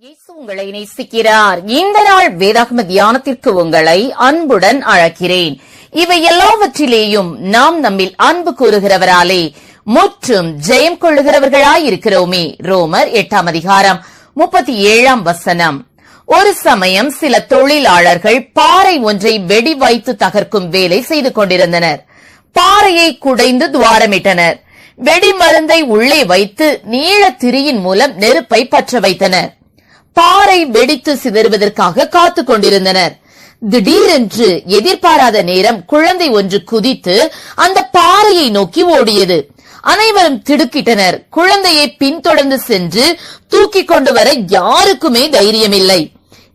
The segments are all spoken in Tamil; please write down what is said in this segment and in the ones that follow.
இயேசு உங்களை நேசிக்கிறார். இந்த நாள் வேதாகம தியானத்திற்கு உங்களை அன்புடன் அழைக்கிறேன். இவை எல்லாவற்றிலேயும் நாம் நம்மில் அன்பு கூறுகிறவராலே முற்றும் ஜெயம் கொள்ளுகிறவர்களாய் இருக்கிறோமே. ரோமர் எட்டாம் அதிகாரம் முப்பத்தி ஏழாம் வசனம். ஒரு சமயம் சில தொழிலாளர்கள் பாறை ஒன்றை வெடி வைத்து தகர்க்கும் வேலை செய்து கொண்டிருந்தனர். பாறையை குடைந்து துவாரமிட்டனர். வெடி மருந்தை உள்ளே வைத்து நீள திரியின் மூலம் நெருப்பை பற்ற வைத்தனர். பாறை வெடித்து சிதறுவதற்காக காத்துக் கொண்டிருந்தனர். திடீரென்று எதிர்பாராத நேரம் குழந்தை ஒன்று குதித்து அந்த பாறையை நோக்கி ஓடியது. அனைவரும் திடுக்கிட்டனர். குழந்தையை பின்தொடர்ந்து சென்று தூக்கி கொண்டு வர யாருக்குமே தைரியமில்லை.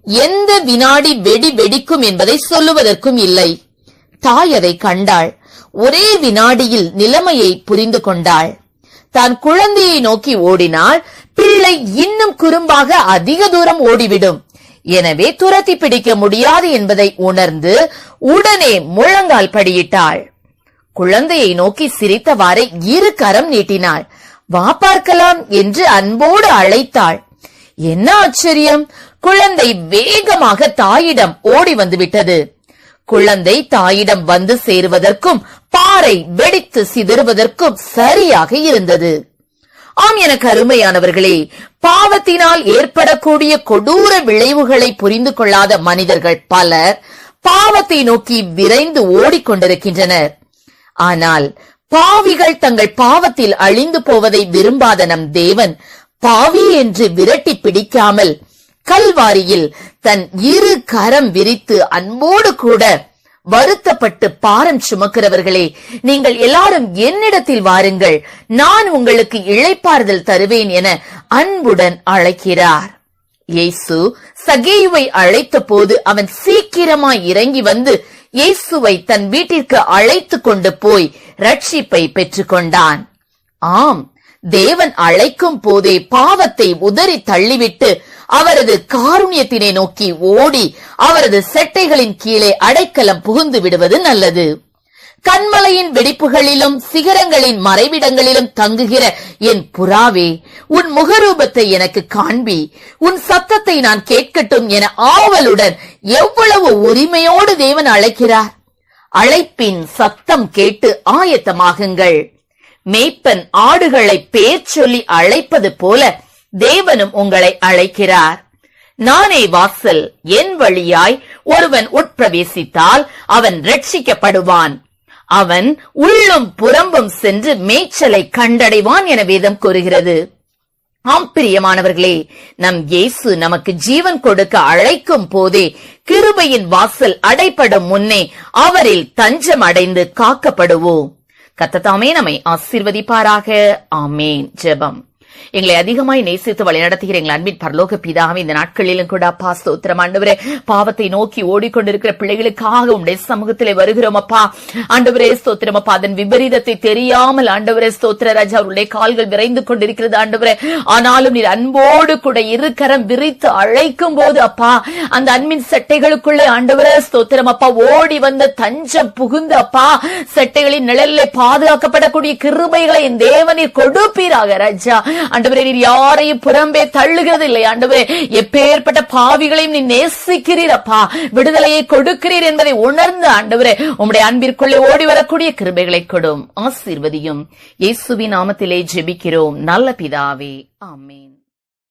எந்த வினாடி வெடி வெடிக்கும் என்பதை சொல்லுவதற்கும் இல்லை. தாய் அதை கண்டாள். ஒரே வினாடியில் நிலைமையை புரிந்து கொண்டாள். தான் குழந்தையை நோக்கி ஓடினால் பிள்ளை இன்னும் குறும்பாக அதிக தூரம் ஓடிவிடும். எனவே துரத்தி பிடிக்க முடியாது என்பதை உணர்ந்து உடனே முழங்கால் படியிட்டாள். குழந்தையை நோக்கி சிரித்தவாறே இரு கரம் நீட்டினாள். வா பார்க்கலாம் என்று அன்போடு அழைத்தாள். என்ன ஆச்சரியம்? குழந்தை வேகமாக தாயிடம் ஓடி வந்து விட்டது குழந்தை தாயிடம் வந்து சேருவதற்கும் பாறை வெடித்து சிதறுவதற்கும் சரியாக இருந்தது. ஆம் எனக்கு அருமையானவர்களே பாவத்தினால் ஏற்படக்கூடிய கொடூர விளைவுகளை புரிந்து கொள்ளாத மனிதர்கள் பலர் பாவத்தை நோக்கி விரைந்து ஓடிக்கொண்டிருக்கின்றனர். ஆனால் பாவிகள் தங்கள் பாவத்தில் அழிந்து போவதை விரும்பாத நம் தேவன் பாவி என்று விரட்டி பிடிக்காமல் கல்வாரியில் தன் இரு கரம் விரித்து அன்போடு கூட வருத்தப்பட்டு பாரம் சுமக்கிறவர்களே நீங்கள் எல்லாரும் என்னிடத்தில் வாருங்கள். நான் உங்களுக்கு இழைப்பாறுதல் தருவேன் என அன்புடன் அழைக்கிறார். இயேசு சகேயுவை அழைத்த போது அவன் சீக்கிரமாய் இறங்கி வந்து இயேசுவை தன் வீட்டிற்கு அழைத்து கொண்டு போய் ரட்சிப்பை பெற்றுக்கொண்டான். ஆம் தேவன் அழைக்கும் போதே பாவத்தை உதறி தள்ளிவிட்டு அவரது காருண்யத்தினை நோக்கி ஓடி அவரது செட்டைகளின் கீழே அடைக்கலம் புகுந்து விடுவது நல்லது. கண்மலையின் வெடிப்புகளிலும் சிகரங்களின் மறைவிடங்களிலும் தங்குகிற என் புறாவே உன் முகரூபத்தை எனக்கு காண்பி. உன் சத்தத்தை நான் கேட்கட்டும் என ஆவலுடன் எவ்வளவு உரிமையோடு தேவன் அழைக்கிறார். அழைப்பின் சத்தம் கேட்டு ஆயத்தமாகுங்கள். மேய்ப்பன் ஆடுகளை பேர் சொல்லி அழைப்பது போல தேவனும் உங்களை அழைக்கிறார். நானே வாசல் என் வழியாய் ஒருவன் உட்பிரவேசித்தால் அவன் ரட்சிக்கப்படுவான் அவன் உள்ளும் புறம்பும் சென்று மேய்ச்சலை கண்டடைவான் என வேதம் கூறுகிறது. ஆம் பிரியமானவர்களே நம் இயேசு நமக்கு ஜீவன் கொடுக்க அழைக்கும் போதே கிருபையின் வாசல் அடைப்படும் முன்னே அவரில் தஞ்சம் அடைந்து காக்கப்படுவோம். கத்ததாமே நம்மை ஆசீர்வதிப்பாராக. ஆமேன். ஜெபம். எங்களை அதிகமாய் நேசித்து வழிநடத்துகிற எங்கள் அன்பின் பரலோக பிதாவை இந்த நாட்களிலும் கூட அப்பா ஸ்தோத்திரம். ஆண்டவரே பாவத்தை நோக்கி ஓடிக்கொண்டிருக்கிற பிள்ளைகளுக்காக உடைய சமூகத்திலே வருகிறோம் அப்பா. ஆண்டவரே ஸ்தோத்திரம் அப்பா. அதன் விபரீதத்தை தெரியாமல் ஆண்டவரே ஸ்தோத்திர ராஜா அவருடைய கால்கள் விரைந்து கொண்டிருக்கிறது ஆண்டவரே. ஆனாலும் நீர் அன்போடு கூட இரு கரம் விரித்து அழைக்கும் போது அப்பா அந்த அன்பின் சட்டைகளுக்குள்ளே ஆண்டவரே ஸ்தோத்திரம் அப்பா ஓடி வந்த தஞ்சம் புகுந்து அப்பா சட்டைகளின் நிழலில் பாதுகாக்கப்படக்கூடிய கிருபைகளை என் தேவனீர் கொடுப்பீராக ராஜா. ஆண்டவரே நீர் யாரையும் புறம்பே தள்ளுகிறது இல்லை ஆண்டவரே எப்பேற்பட்ட பாவிகளையும் நீ நேசிக்கிறீர் அப்பா. விடுதலையை கொடுக்கிறீர் என்பதை உணர்ந்து ஆண்டவரே உம்முடைய அன்பிற்குள்ளே ஓடி வரக்கூடிய கிருபைகளை கொடும் ஆசீர்வதியும். இயேசுவின் நாமத்திலே ஜெபிக்கிறோம். நல்ல பிதாவே ஆமேன்.